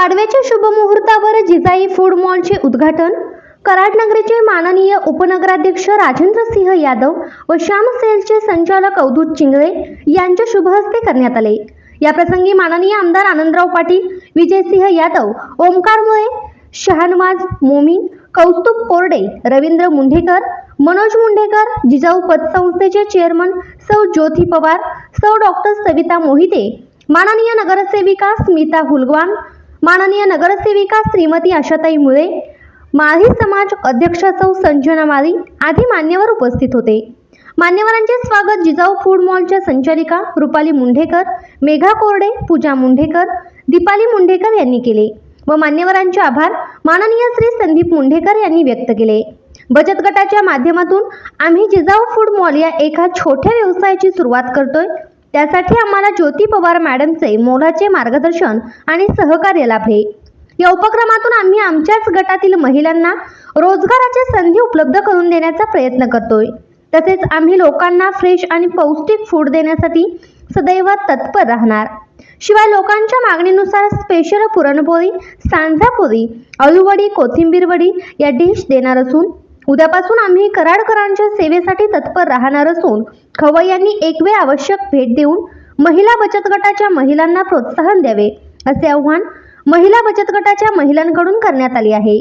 पाडव्याच्या शुभमुहूर्तावर जिजाई फूड मॉलचे उद्घाटन कराडनगरीचे माननीय उपनगराध्यक्ष राजेंद्र सिंह यादव व श्याम सेलचे संचालक अवधूत चिंगळे यांच्या शुभहस्ते करण्यात आले. याप्रसंगी माननीय आमदार आनंदराव पाटील विजयसिंह यादव ओमकार मुळे शहानवाज मोमीन कौस्तुभ कोरडे रवींद्र मुंढेकर मनोज मुंढेकर जिजाऊ पतसंस्थेचे चेअरमन सौ ज्योती पवार सौ डॉक्टर सविता मोहिते माननीय नगरसेविका स्मिता हुलगवान माननीय नगरसेविका श्रीमती आशाताई मुळे माळी समाज अध्यक्ष सौ संजना माळी आदी मान्यवर उपस्थित होते. मान्यवरांचे स्वागत जिजाऊ फूड मॉलच्या संचालिका रुपाली मुंढेकर मेघा कोरडे पूजा मुंढेकर दीपाली मुंढेकर यांनी केले व मान्यवरांचे आभार माननीय श्री संदीप मुंढेकर यांनी व्यक्त केले. बचत गटाच्या माध्यमातून आम्ही जिजाऊ फूड मॉल या एका छोट्या व्यवसायाची सुरुवात करतोय त्यासाठी आम्हाला ज्योती पवार मॅडमचे मोलाचे मार्गदर्शन आणि सहकार्य लाभले या उपक्रमातून आम्ही आमच्याच गटातील महिलांना रोजगाराच्या संधी उपलब्ध करून देण्याचा प्रयत्न करतोय. तसेच आम्ही लोकांना फ्रेश आणि पौष्टिक फूड देण्यासाठी सदैव तत्पर राहणार. शिवाय लोकांच्या मागणीनुसार स्पेशल पुरणपोळी सांजापोळी अळूवडी कोथिंबीरवडी या डिश देणार असून उद्यापासून आम्ही कराडकरांच्या सेवेसाठी तत्पर राहणार असून खवय यांनी एकवे आवश्यक भेट देऊन महिला बचत गटाच्या महिलांना प्रोत्साहन द्यावे असे आव्हान महिला बचत गटाच्या महिलांकडून करण्यात आले आहे.